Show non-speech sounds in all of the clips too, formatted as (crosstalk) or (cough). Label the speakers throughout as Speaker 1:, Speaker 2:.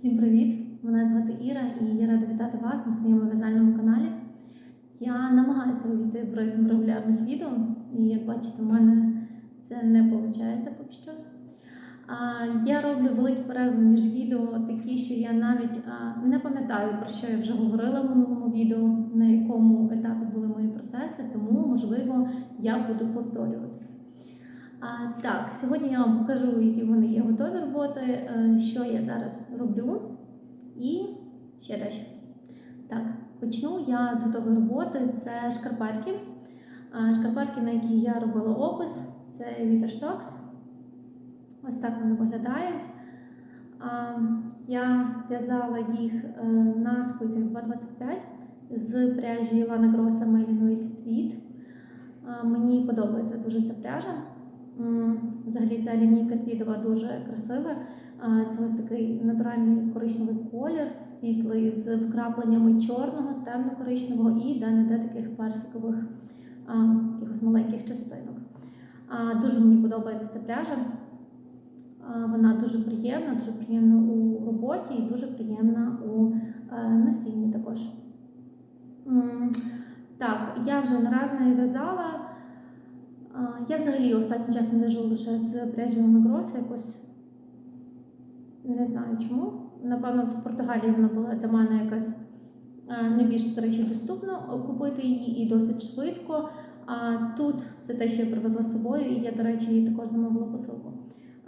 Speaker 1: Всім привіт! Мене звати Іра і я рада вітати вас на своєму в'язальному каналі. Я намагаюся увійти в ритм регулярних відео, і як бачите, в мене це не виходить поки що. Я роблю великі перерви між відео, такі, що я навіть не пам'ятаю, про що я вже говорила в минулому відео, на якому етапі були мої процеси, тому, можливо, я буду повторюватися. А, так, сьогодні я вам покажу, які в мене є готові роботи, е, що я зараз роблю. І ще дещо. Так, почну я з готової роботи. Це шкарпетки. Шкарпетки, на які я робила опис, це Winter Socks. Ось так вони виглядають. Я в'язала їх е, на спицях 2,25 з пряжі Lana Grossa Melinoid Tweed. А, Мені подобається дуже ця пряжа. Взагалі ця лінійка твідова дуже красива. Це ось такий натуральний коричневий колір, світлий з вкрапленнями чорного, темно-коричневого і де-не-де таких персикових якихось маленьких частинок. Дуже мені подобається ця пряжа. Вона дуже приємна, дуже приємна у роботі і дуже приємна у е, носінні також. Так, я вже не раз в'язала. Я взагалі останнім часом в'яжу лише з пряжі Гроса, якось не знаю чому. Напевно, в Португалії вона була для мене якась е, не більш, до речі, доступно купити її і досить швидко. А тут це те, що я привезла з собою, і я, до речі, її також замовила посилку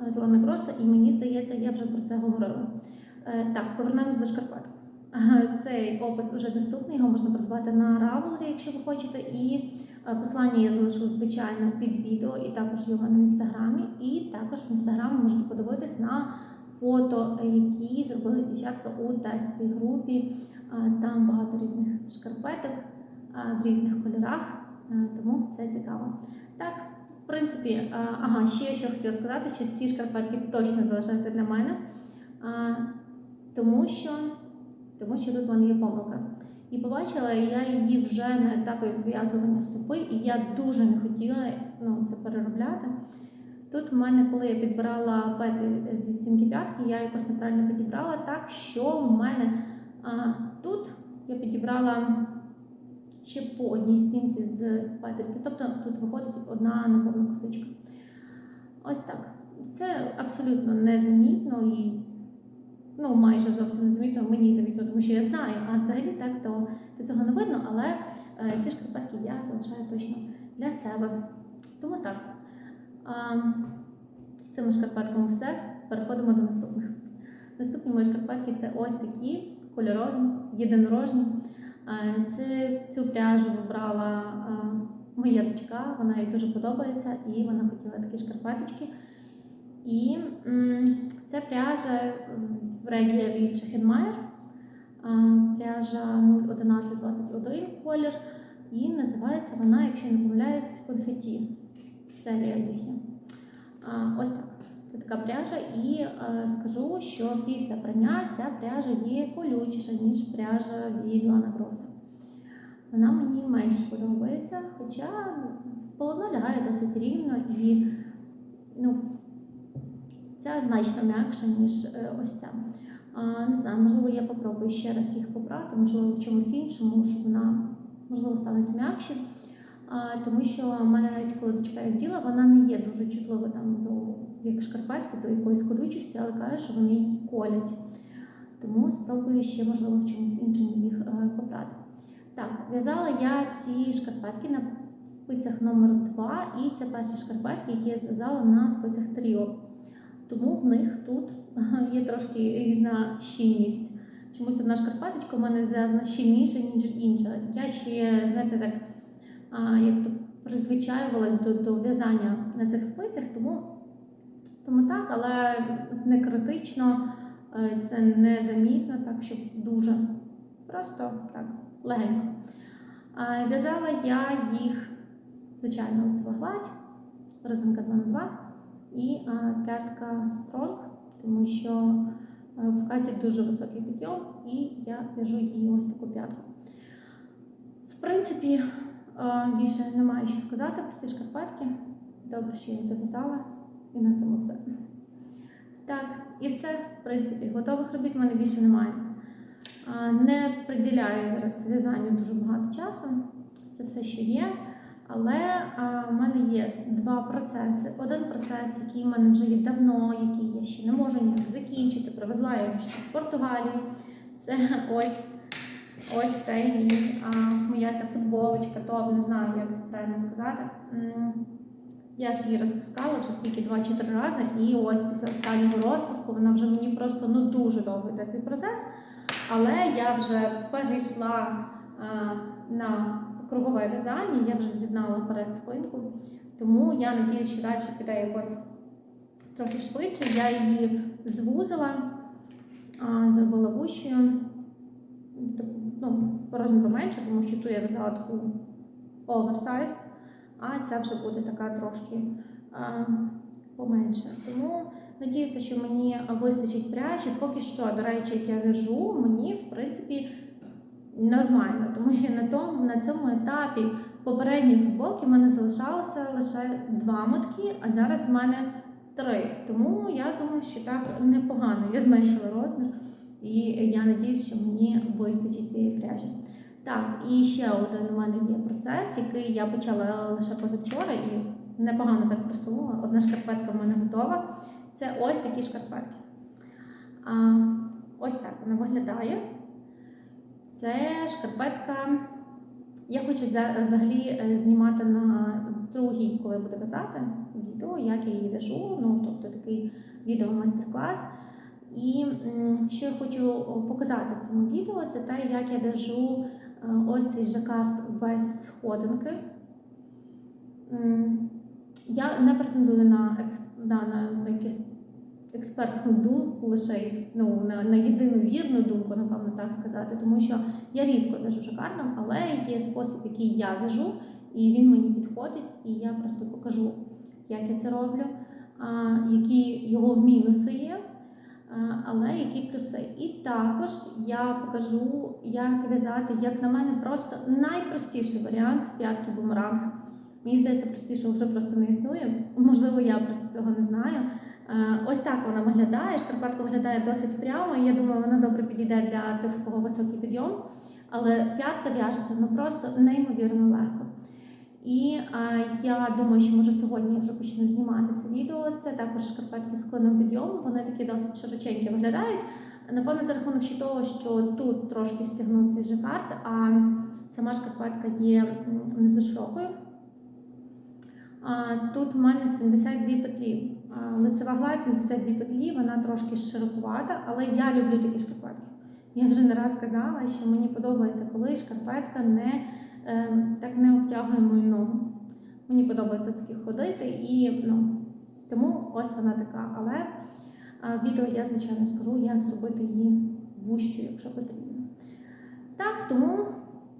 Speaker 1: е, з Лана Гроса, і мені здається, я вже про це говорила. Е, Так, повернемось до шкарпеток. Цей опис вже доступний, його можна придбати на Ravelry, якщо ви хочете. І е, посилання я залишу, звичайно, під відео, і також його на інстаграмі. І також в інстаграмі можете подивитись на фото, які зробили дівчатка у тестовій групі. Е, Там багато різних шкарпеток е, в різних кольорах, тому це цікаво. Так, в принципі, ага, ще що хотіла сказати, що ці шкарпетки точно залишаються для мене, тому що, тому що тут в мене є помилка. І побачила я її вже на етапі вив'язування стопи, і я дуже не хотіла ну, це переробляти. Тут в мене, коли я підбирала петлі зі стінки п'ятки, я якось неправильно підібрала так, що в мене а, тут я підібрала ще по одній стінці з петельки. Тобто тут виходить одна неповна косичка. Ось так. Це абсолютно незамітно і ну, майже зовсім незамітно, мені замітно, тому що я знаю, а взагалі так, то, то цього не видно, але е, ці шкарпетки я залишаю точно для себе. Тому так. А, з цими шкарпетками все. Переходимо до наступних. Наступні мої шкарпетки це ось такі кольорові, єдинорожні. А, Це, цю пряжу вибрала а, моя дочка, вона їй дуже подобається, і вона хотіла такі шкарпеточки. І м, це пряжа в регія Шахенмайер, пряжа 01121 колір. І називається вона, якщо я не помиляюсь, конфеті. Серія їхня. Ось так. Це така пряжа, і скажу, що після прання ця пряжа є колючіша, ніж пряжа від Лана Гроса. Вона мені менш подобається, хоча полотно лягає досить рівно і ну, ця значно м'якша, ніж е, ось ця. Не знаю, можливо, я попробую ще раз їх побрати, можливо, в чомусь іншому, щоб вона можливо стануть м'якші. Тому що в мене навіть коли дочка діла, вона не є дуже чутлива там до як шкарпетки, до якоїсь колючості, але каже, що вони її колять. Тому спробую ще, можливо, в чомусь іншому їх е, побрати. Так, в'язала я ці шкарпетки на спицях номер 2 і це перші шкарпетки, які я зв'язала на спицях тріо. Тому в них тут є трошки різна щільність. Чомусь одна шкарпеточка в мене зв'язана щільніше, ніж інша. Я ще, знаєте, так як то призвичаювалась до, до в'язання на цих спицях, тому, тому так, але не критично, е, це не замітно, так щоб дуже просто так, легенько. В'язала я їх, звичайно, це гладь, резинка 2 на 2 і а, п'ятка Strong, тому що е, в каті дуже високий підйом, і я в'яжу її ось таку п'ятку. В принципі, е, більше немає що сказати про ці шкарпетки. Добре, що я дов'язала, і на цьому все. Так, І все, в принципі, готових робіт в мене більше немає. Не приділяю зараз в'язанню дуже багато часу. Це все, що є. Але а, в мене є два процеси. Один процес, який в мене вже є давно, який я ще не можу ніяк закінчити. Привезла його ще з Португалії. Це ось ось цей мій, а, моя ця футболочка, то не знаю, як це правильно сказати. Я ж її розпускала вже скільки два чи три рази, і ось після останнього розпуску вона вже мені просто ну дуже довго йде цей процес. Але я вже перейшла а, на кругове в'язання, я вже з'єднала перед спинку, тому я надіюсь, що далі піде якось трохи швидше. Я її звузила, зробила вущою, ну, по розміру менше, тому що ту я в'язала таку оверсайз, а ця вже буде така трошки а, поменше. Тому надіюся, що мені вистачить пряжі. Поки що, до речі, як я в'яжу, мені в принципі нормально, тому що на тому на цьому етапі попередньої футболки в мене залишалося лише два мотки, а зараз в мене три. Тому я думаю, що так непогано. Я зменшила розмір, і я надіюсь, що мені вистачить цієї пряжі. Так, і ще один у мене є процес, який я почала лише позавчора і непогано так просунула. Одна шкарпетка в мене готова. Це ось такі шкарпетки. А, ось так вона виглядає. Це шкарпетка. Я хочу взагалі е, знімати на другій, коли буду в'язати відео, як я її в'яжу. Ну, тобто такий відео-майстер-клас. І що я хочу показати в цьому відео, це те, як я в'яжу е, ось цей жакард без сходинки. Я не претендую на, на, на якусь експертну думку, лише ну, на, на єдину вірну думку, напевно, так сказати, тому що я рідко в'яжу жакардом, але є спосіб, який я в'яжу, і він мені підходить, і я просто покажу, як я це роблю, а, які його мінуси є, але які плюси. І також я покажу, як в'язати, як на мене, просто найпростіший варіант п'ятки бумеранг. Мені здається, простішого вже просто не існує. Можливо, я просто цього не знаю. Е, Ось так вона виглядає. Шкарпетка виглядає досить прямо. і Я думаю, вона добре підійде для тих, у кого високий підйом. Але п'ятка в'яжеться ну просто неймовірно легко. І е, я думаю, що може сьогодні я вже почну знімати це відео. Це також шкарпетки з клином підйому. Вони такі досить широченькі виглядають. Напевно, за рахунок ще того, що тут трошки стягнув цей жакард, а сама шкарпетка є внизу широкою. А, Тут в мене 72 петлі. Лицева гладь 72 петлі, вона трошки широкувата, але я люблю такі шкарпетки. Я вже не раз казала, що мені подобається, коли шкарпетка не, е, так не обтягує мою ногу. Мені подобається такі ходити, і ну, тому ось вона така. Але відео я, звичайно, скажу, як зробити її вущою, якщо потрібно. Так, тому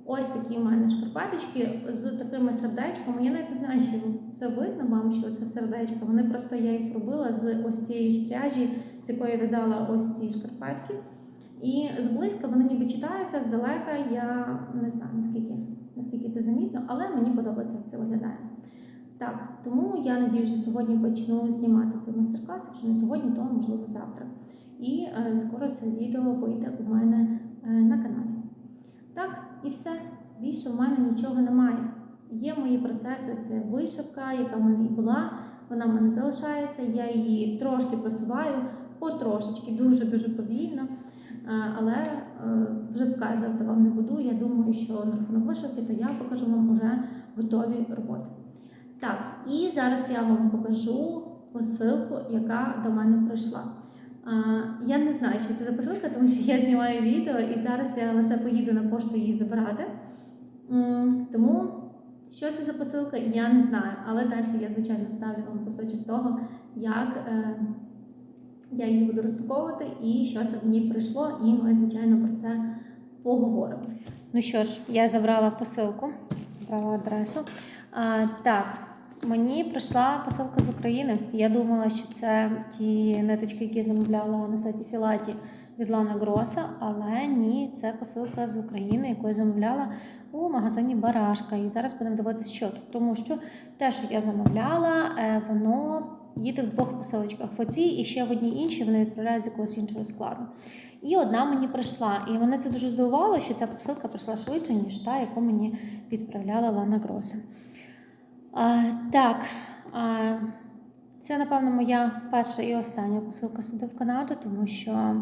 Speaker 1: Ось такі в мене шкарпеточки з такими сердечками. Я навіть не знаю, чи це видно вам, що це сердечка. Вони просто я їх робила з ось цієї ж пряжі, з якої в'язала ось ці шкарпетки. І зблизька вони ніби читаються, здалека я не знаю наскільки, наскільки це замітно, але мені подобається, як це виглядає. Так, тому я надію, що сьогодні почну знімати цей майстер-клас, якщо не сьогодні, то можливо завтра. І е, скоро це відео вийде у мене е, на каналі. Так, і все. Більше в мене нічого немає. Є мої процеси, це вишивка, яка в мене і була, вона в мене залишається. Я її трошки просуваю, потрошечки, дуже-дуже повільно. Е, Але е, вже показувати вам не буду. Я думаю, що на рахунок вишивки, то я покажу вам уже готові роботи. Так, і зараз я вам покажу посилку, яка до мене прийшла. Я не знаю, що це за посилка, тому що я знімаю відео і зараз я лише поїду на пошту її забирати. Тому що це за посилка, я не знаю. Але далі я, звичайно, ставлю вам кусочок того, як е, я її буду розпаковувати і що це мені прийшло, і ми, звичайно, про це поговоримо. Ну що ж, я забрала посилку, забрала адресу. А, так, Мені прийшла посилка з України. Я думала, що це ті ниточки, які замовляла на сайті Філаті від Лана Гроса, але ні, це посилка з України, яку я замовляла у магазині Барашка. І зараз будемо дивитися, що тут. Тому що те, що я замовляла, е, воно їде в двох посилочках. В оцій і ще в одній іншій вони відправляють з якогось іншого складу. І одна мені прийшла. І мене це дуже здивувало, що ця посилка прийшла швидше, ніж та, яку мені відправляла Лана Гроса. А, так, а, це, напевно, моя перша і остання посилка сюди в Канаду, тому що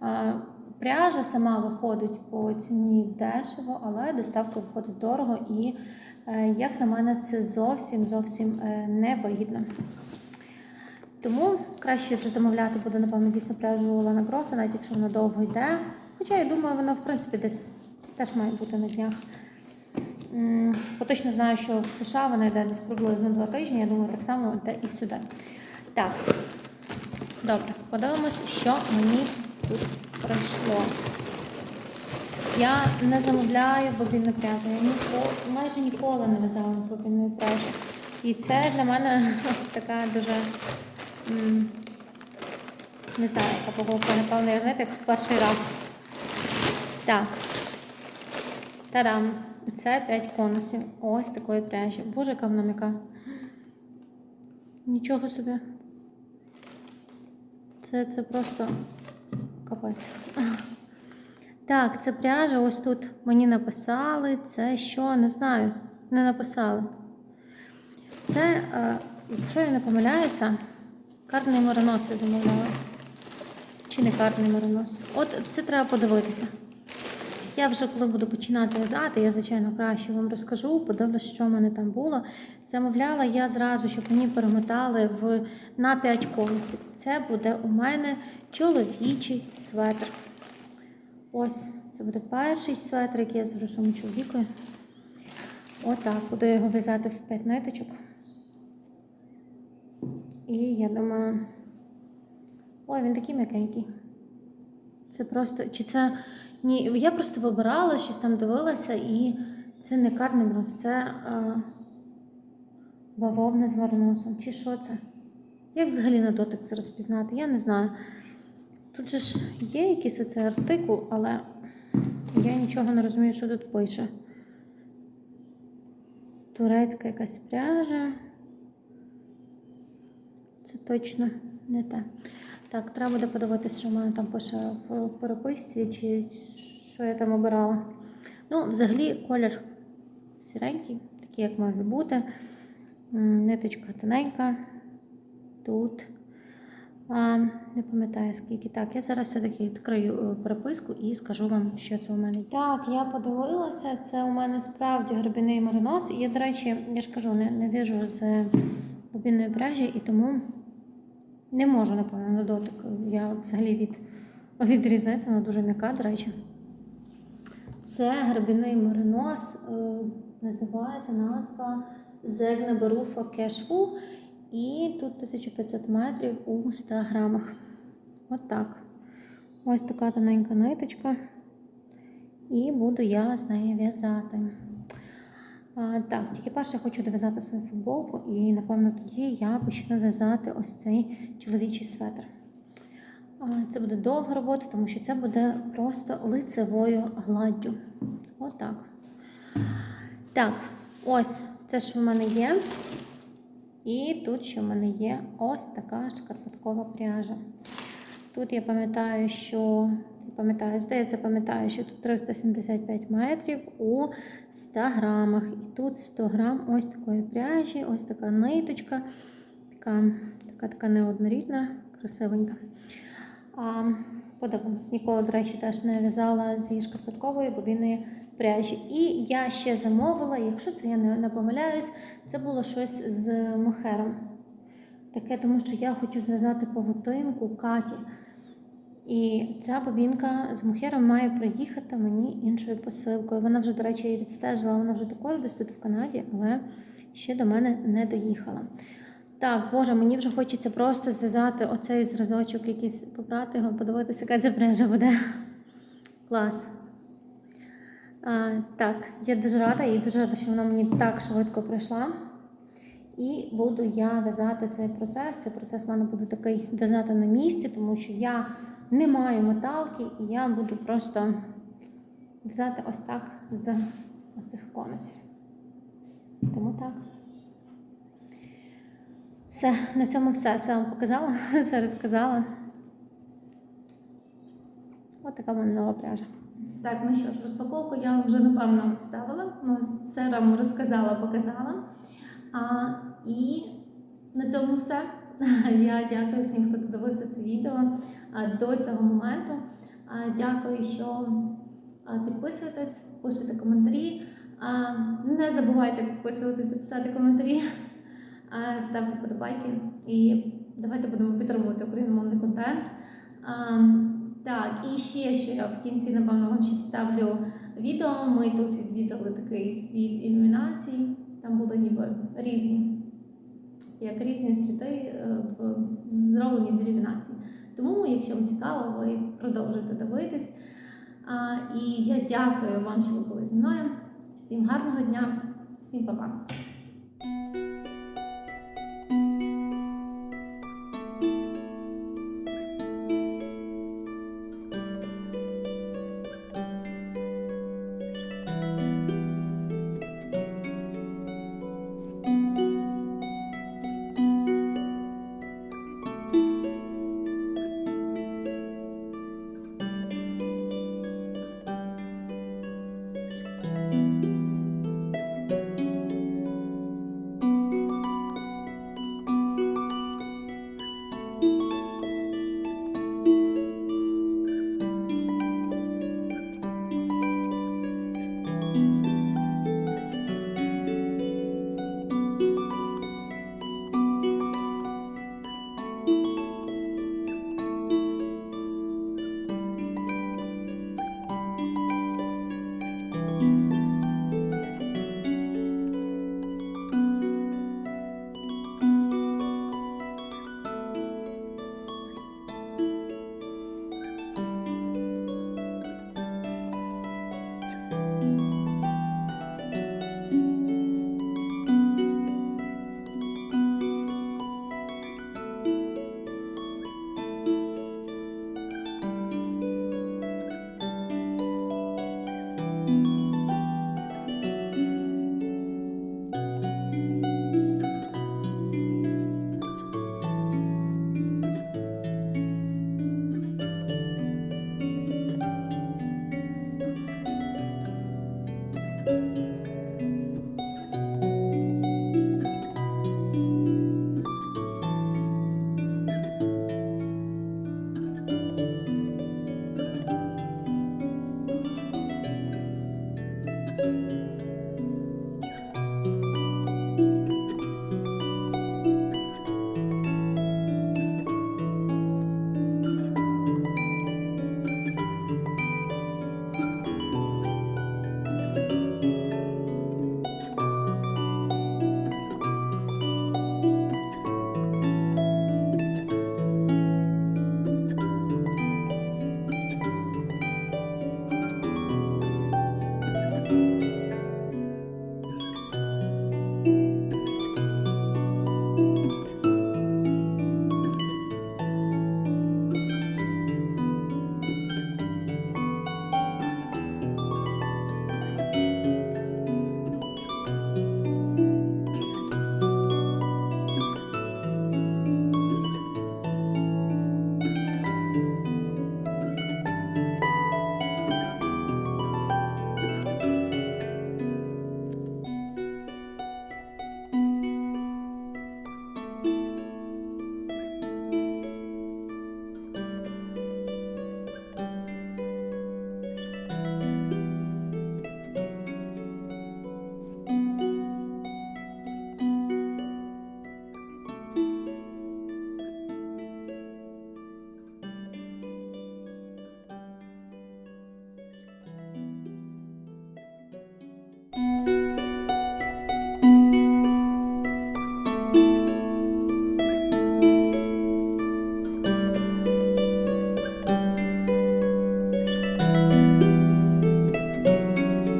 Speaker 1: а, пряжа сама виходить по ціні дешево, але доставка виходить дорого і, е, як на мене, це зовсім зовсім е, невигідно. Тому краще вже замовляти буде, напевно, дійсно пряжу Лана Гроса, навіть якщо вона довго йде. Хоча я думаю, вона в принципі десь теж має бути на днях. М, Бо точно знаю, що в США вона йде десь приблизно два тижні. Я думаю, так само йде і сюди. Так, добре, подивимось, що мені тут прийшло. Я не замовляю бобінну пряжу. Я ніколи, майже ніколи не в'язала з бобінної пряжі. І це для мене (laughs) така дуже не знаю, яка покупка, напевно, я знаєте, як в перший раз. Так. Та-дам! Це 5 конусів. Ось такої пряжі. Боже, яка вона м'яка. Нічого собі. Це, це просто капець. Так, це пряжа. Ось тут мені написали. Це що? Не знаю. Не написали. Це, е, якщо я не помиляюся, карний миронос я замовляла. Чи не карний миронос? От це треба подивитися. Я вже коли буду починати в'язати, я, звичайно, краще вам розкажу, подивлюсь, що в мене там було. Замовляла я зразу, щоб мені перемотали в, на 5 конусів. Це буде у мене чоловічий светр. Ось, це буде перший светр, який я зв'яжу своєму чоловікові. Отак, буду його в'язати в 5 ниточок. І я думаю, ой, він такий м'якенький. Це просто, чи це. Ні, я просто вибирала, щось там дивилася, і це не карний мороз, це а, бавовна з мариносом. Чи що це? Як взагалі на дотик це розпізнати? Я не знаю. Тут же ж є якийсь оцей артикул, але я нічого не розумію, що тут пише. Турецька якась пряжа. Це точно не те. Так, треба буде подивитися, що в мене там пише в переписці, чи що я там обирала. Ну, взагалі, колір сіренький, такий, як має бути. Ниточка тоненька. Тут. А, не пам'ятаю скільки. Так, я зараз все-таки відкрию е, переписку і скажу вам, що це у мене. Так, я подивилася, це у мене справді гребіний маринос. І я, до речі, я ж кажу, не, не в'яжу з бобінної пряжі, і тому не можу, напевно, на дотик. Я взагалі від, відрізнити, вона дуже м'яка, до речі. Це гребіний маринос, е, називається назва Зегна Беруфа Кешфул. І тут 1500 метрів у 100 грамах. От так. Ось така тоненька ниточка. І буду я з неї в'язати. Так, тільки перше я хочу дов'язати свою футболку, і, напевно, тоді я почну в'язати ось цей чоловічий светр. А, це буде довга робота, тому що це буде просто лицевою гладдю. Отак. Так, ось це, що в мене є. І тут ще в мене є ось така шкарпеткова пряжа. Тут я пам'ятаю, що пам'ятаю, здається, пам'ятаю, що тут 375 метрів у 100 грамах. І тут 100 грам ось такої пряжі, ось така ниточка, така така, така неоднорідна, красивенька. А, Подивимось, ніколи, до речі, теж не в'язала зі шкарпеткової бобінної пряжі. І я ще замовила, якщо це я не, не помиляюсь, це було щось з мохером. Таке, тому що я хочу зв'язати павутинку Каті. І ця бобінка з мохером має приїхати мені іншою посилкою. Вона вже, до речі, її відстежила, вона вже також десь тут в Канаді, але ще до мене не доїхала. Так, Боже, мені вже хочеться просто зв'язати оцей зразочок, якийсь побрати його, подивитися, яка ця пряжа буде. Клас. А, Так, я дуже рада і дуже рада, що вона мені так швидко пройшла. І буду я в'язати цей процес. Цей процес в мене буде такий в'язати на місці, тому що я не маю металки, і я буду просто в'язати ось так з оцих конусів. Тому так. Все, на цьому все. Все вам показала, (laughs) все розказала. Ось така в нова пряжа. Так, ну що ж, розпаковку я вже напевно ставила. Ну, Все вам розказала, показала. А, і на цьому все. (laughs) Я дякую всім, хто додивився це відео до цього моменту. Дякую, що а, підписуєтесь, пишете коментарі. Не забувайте підписуватися, писати коментарі, ставте подобайки і давайте будемо підтримувати україномовний контент. Так, і ще що я в кінці, напевно, вам ще вставлю відео. Ми тут відвідали такий світ ілюмінацій. Там були ніби різні, як різні світи е, зроблені з ілюмінацій. Тому, якщо вам цікаво, ви продовжуйте дивитись. І я дякую вам, що ви були зі мною. Всім гарного дня, всім па-па.